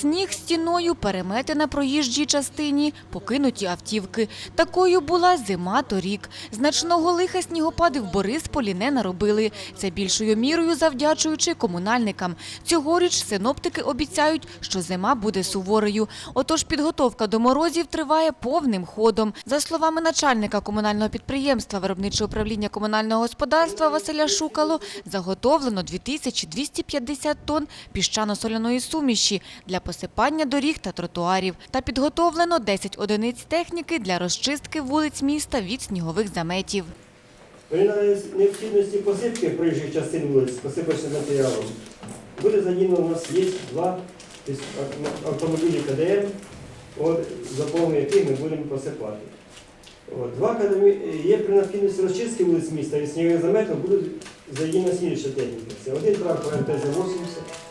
Сніг стіною, перемети на проїжджій частині, покинуті автівки. Такою була зима торік. Значного лиха снігопади в Борисполі не наробили. Це більшою мірою завдячуючи комунальникам. Цьогоріч синоптики обіцяють, що зима буде суворою. Отож підготовка до морозів триває повним ходом. За словами начальника комунального підприємства виробниче управління комунального господарства Василя Шукало, заготовлено 2250 тонн піщано-соляної суміші для посипання доріг та тротуарів. Та підготовлено 10 одиниць техніки для розчистки вулиць міста від снігових заметів. При необхідності посипки проїжджих частин вулиць посипочним матеріалом буде задіяно у нас є два автомобілі КДМ, от, за допомогою яких ми будемо посипати. От, два є при необхідності розчистки вулиць міста від снігових заметів буде задіяна слідча техніка. Це один трактор МТЗ-80,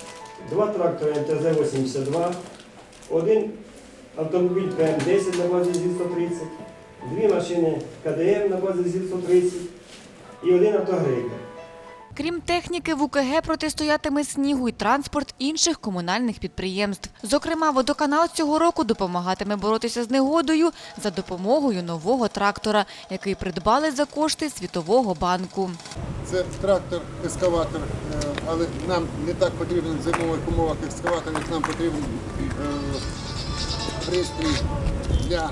два трактори МТЗ-82, один автомобіль ПМ-10 на базі ЗІЛ-130, дві машини КДМ на базі ЗІЛ-130 і один автогрейдер. Крім техніки, в УКГ протистоятиме снігу і транспорт інших комунальних підприємств. Зокрема, водоканал цього року допомагатиме боротися з негодою за допомогою нового трактора, який придбали за кошти Світового банку. Це трактор, ескаватор, е, але нам не так потрібен в зимових умовах ескаватор, як нам потрібен е, пристрій для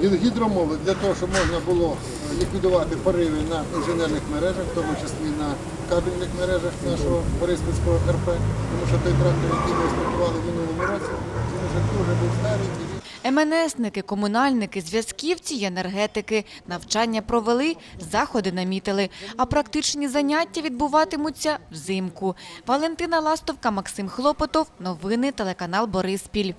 гідромови, для того, щоб можна було ліквідувати пориви на інженерних мережах, в тому числі на кабельних мережах нашого Бориспільського РП, тому що той трактор, який ми експлуатували в минулому році, він вже дуже був старий. МНСники, комунальники, зв'язківці й енергетики навчання провели, заходи намітили, а практичні заняття відбуватимуться взимку. Валентина Ластовка, Максим Хлопотов. Новини телеканал Бориспіль.